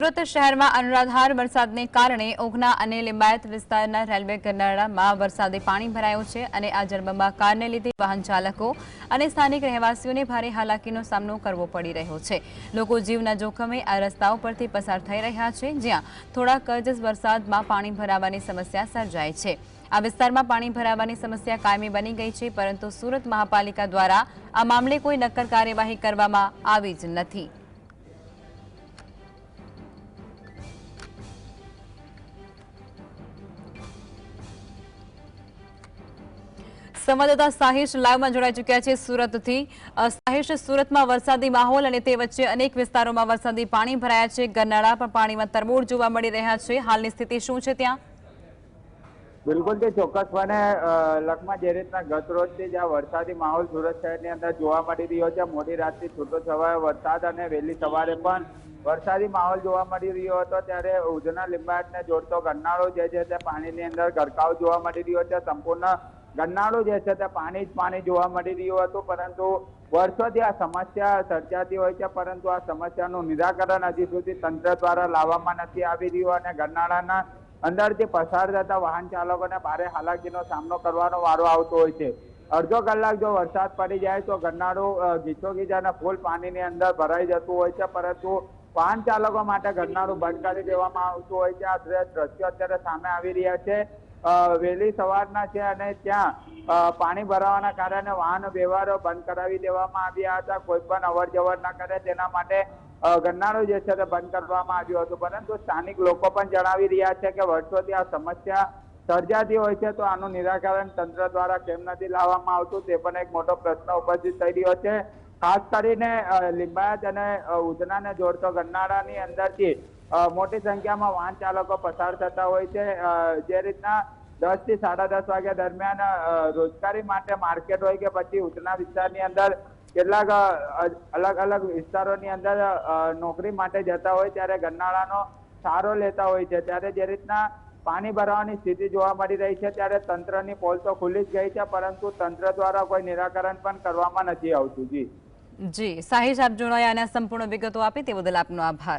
સુરત શહેરમાં અનરાધાર વરસાદને કારણે ઓઘના અને લિંબાયત વિસ્તારના રેલવે ગરનાળામાં વરસાદી પાણી ભરાયું છે અને આ જળબંબાકારને લીધે વાહન ચાલકો અને સ્થાનિક રહેવાસીઓને ભારે હાલાકીનો સામનો કરવો પડી રહ્યો છે. લોકો જીવના જોખમે આ રસ્તાઓ પરથી પસાર થઈ રહ્યા છે, જ્યાં થોડાક જ વરસાદમાં પાણી ભરાવાની સમસ્યા સર્જાય છે. આ વિસ્તારમાં પાણી ભરાવાની સમસ્યા કાયમી બની ગઈ છે, પરંતુ સુરત મહાપાલિકા દ્વારા આ મામલે કોઈ નક્કર કાર્યવાહી કરવામાં આવી જ નથી. સંવાદદાતા સાહિશ લાઈવમાં જોડાઈ ચૂક્યા છે સુરતથી. સાહિશ, સુરતમાં વરસાદી માહોલ અને તે વચ્ચે અનેક વિસ્તારોમાં વરસાદી પાણી ભરાયા છે. ગરનાળા પણ પાણીમાં તરબોળ જોવા મળી રહ્યા છે. હાલની સ્થિતિ શું છે ત્યાં? બિલકુલ તે ચોક્કસપણે લખમાં જે રીતના ગત રોજથી જ આ વરસાદી માહોલ સુરત શહેરની અંદર જોવા મળી રહ્યો છે. મોડી રાતથી છૂટો છવાયો વરસાદ અને વહેલી સવારે પણ વરસાદી માહોલ જોવા મળી રહ્યો હતો. ત્યારે ઉધના લિંબાયતને જોડતો ગરનાળો જે છે તે પાણીની અંદર ગરકાવ જોવા મળી રહ્યો છે. સંપૂર્ણ ગરનાળો જે છે તે પાણી જ પાણી જોવા મળી રહ્યું હતું, પરંતુ વર્ષોથી આ સમસ્યા સર્જાતી હોય છે, પરંતુ આ સમસ્યાનું નિરાકરણ હજી સુધી તંત્ર દ્વારા લાવવામાં નથી આવી રહ્યું અને ગરનાળાના અંદરથી પસાર થતા વાહન ચાલકોને ભારે હાલાકીનો સામનો કરવાનો વારો આવતો હોય છે. અડધો કલાક જો વરસાદ પડી જાય તો ગરનાળું ગીચો ગીચોગીચ અને ફૂલ પાણીની અંદર ભરાઈ જતું હોય છે, પરંતુ વાહન ચાલકો માટે ગરનાળું બંધ કરી દેવામાં આવતું હોય છે. આ દ્રશ્ય- અત્યારે સામે આવી રહ્યા છે. વહેલી સવારના છે અને ત્યાં પાણી ભરાવાના કારણે વાહન વ્યવહારો બંધ કરાવી દેવામાં આવ્યા હતા. કોઈ પણ અવર જવર ન કરે. તેના માટે ગરનાળો જે છે તે બંધ કરવામાં આવ્યું હતું. પરંતુ સ્થાનિક લોકો પણ જણાવી રહ્યા છે કે વર્ષોથી આ સમસ્યા સર્જાતી હોય છે, તો આનું નિરાકરણ તંત્ર દ્વારા કેમ નથી લાવવામાં આવતું તે પણ એક મોટો પ્રશ્ન ઉપસ્થિત થઈ રહ્યો છે. ખાસ કરીને લિંબાયત અને ઉધનાને જોડતો ગરનાળાની અંદરથી મોટી સંખ્યામાં વાહન ચાલકો પસાર થતા હોય છે. જે રીતના દસથી સાડા દસ વાગ્યા દરમિયાન રોજગારી માટે માર્કેટ હોય કે પછી ઉચના વિસ્તારની અંદર કેટલાક અલગ અલગ વિસ્તારોની અંદર નોકરી માટે જતા હોય ત્યારે ગરનાળાનો સહારો લેતા હોય છે. ત્યારે જે રીતના પાણી ભરાવાની સ્થિતિ જોવા મળી રહી છે, ત્યારે તંત્રની પોલ તો ખુલ્લી જ ગઈ છે, પરંતુ તંત્ર દ્વારા કોઈ નિરાકરણ પણ કરવામાં નથી આવતું. જી. જી. સાહિશ આપ જોડાયા અને સંપૂર્ણ વિગતો આપી તે બદલ આપનો આભાર.